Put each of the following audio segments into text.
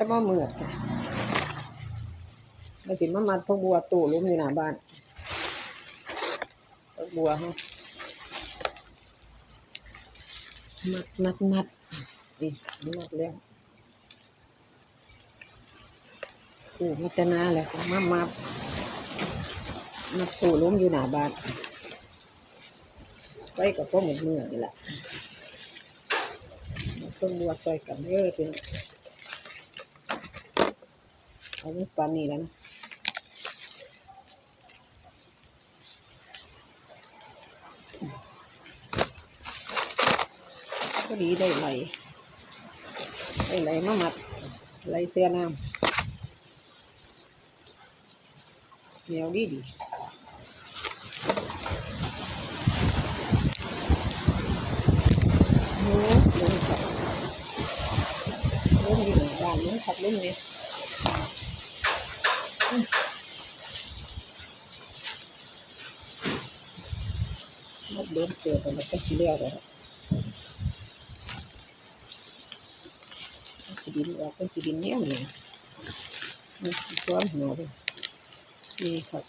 ถ้ามาเมื่อมาสิมามัดพวกบัวตู่ล้มอยู่หน้าบ้านพวกบัวฮะมัดมัดมัดดิมัดแล้วโอ้มัตนาเลยมามัดมัดตู่ล้มอยู่หน้าบ้านไปกับพวกหมดมือนี่แหละต้นบัวซอยกันเยอะเป็น เอาไว้ปานนี้แล้วนะก็ดีได้ไหลได้ไหลมามัดไหลเสื้อน้ำเหนียวดีดีโอ้ลงขับลงอยู่หนึ่งบ้านลงขับลงเนี่ย มันเดินเจอแต่มันก็เลี้ยวเลยสิดินออกเป็นสิดินเนี้ยเนี่ยนี่ซ้อนหัวเลยนี่ครับ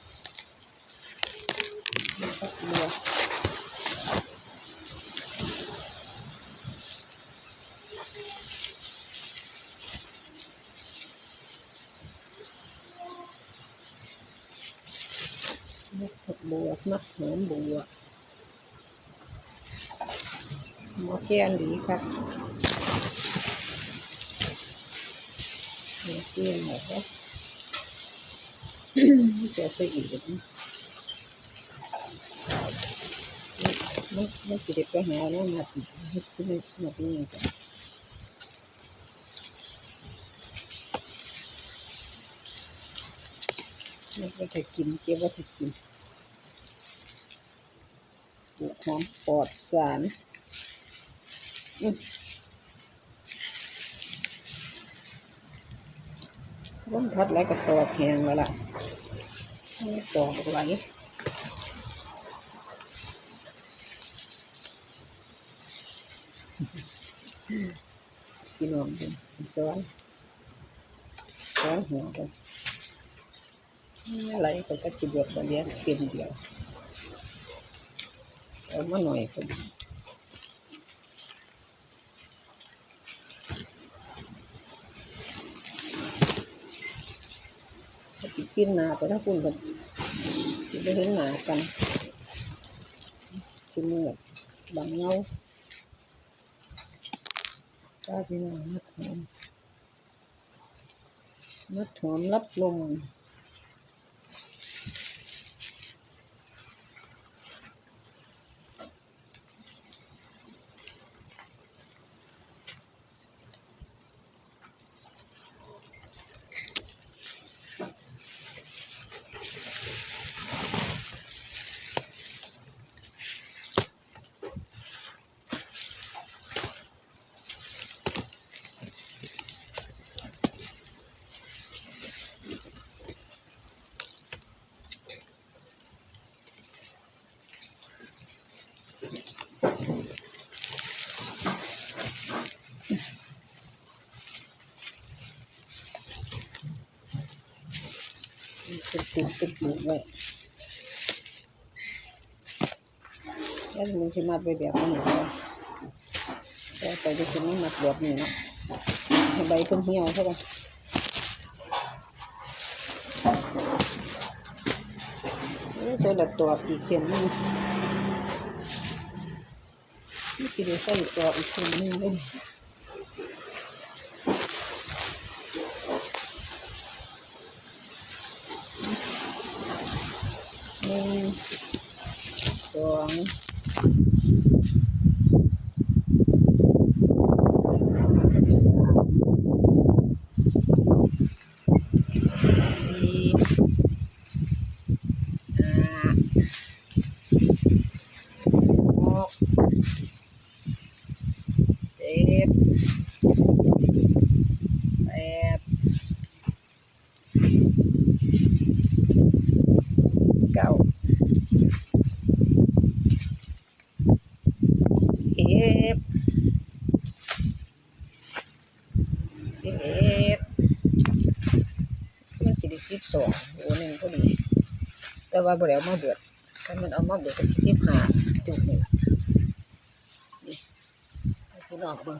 นี่ครับเรือมัดผักบัวมัดหอมบัว หมอแกนดีครับหมอแกนหมอครับเสียไปอีกนะไมันมันสิเด็กไปหาแล้วมาติดเฮ็ดชิ้นมาที่นี่กันมันก็จะกินเก็บไว่าจะกินปลูกหอมปลอดสาร ร่มพัดไหลกับตอกแหงแล้วล่ะไม่ตอกไหลพี่น้องเป็นซ้อนซ้อนหัวกันอะไรก็กระชิบวดเลี้ยงเป็นเดียวเอามาหน่อยก็ดี กินหนาไปถ้าคุณแบบได้เห็นหนากันกินเมื่อบางเงาก้าพี่น้องมัดหอมมัดหอมรับลม เป็นปลูกเป็นปลูกไว้แล้วมันจะมัดไปแบบนี้ก็แล้วไปจะเป็นมัดแบบนี้เนาะให้ใบเพิ่นเหี่ยวเท่ากันนี่ใส่ละตัวอีกเส้นหนึงนี่คือได้ใส่ตัวอีกเส้นหนึงเลย เก้าสิบสิบเอ็ดมันสิบสิบสองโอ้หนึ่งพอดีแต่ว่าบ่แล้วมาเดือดถ้ามันเอามาเดือดก็สิบห้าจุดหนึ่งนี่พี่น้องเบิ่ง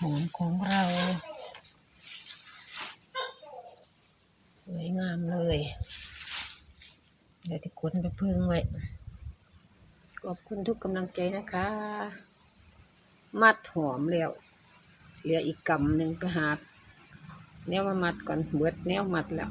หอมของเราสวยงามเลย เดี๋ยวที่กดไปพึ่งไว้ ขอบคุณทุกกำลังใจนะคะ มัดหอมแล้ว เหลืออีกกำหนึ่งก็หาแนวมามัดก่อนเบิดแนวมัดแล้ว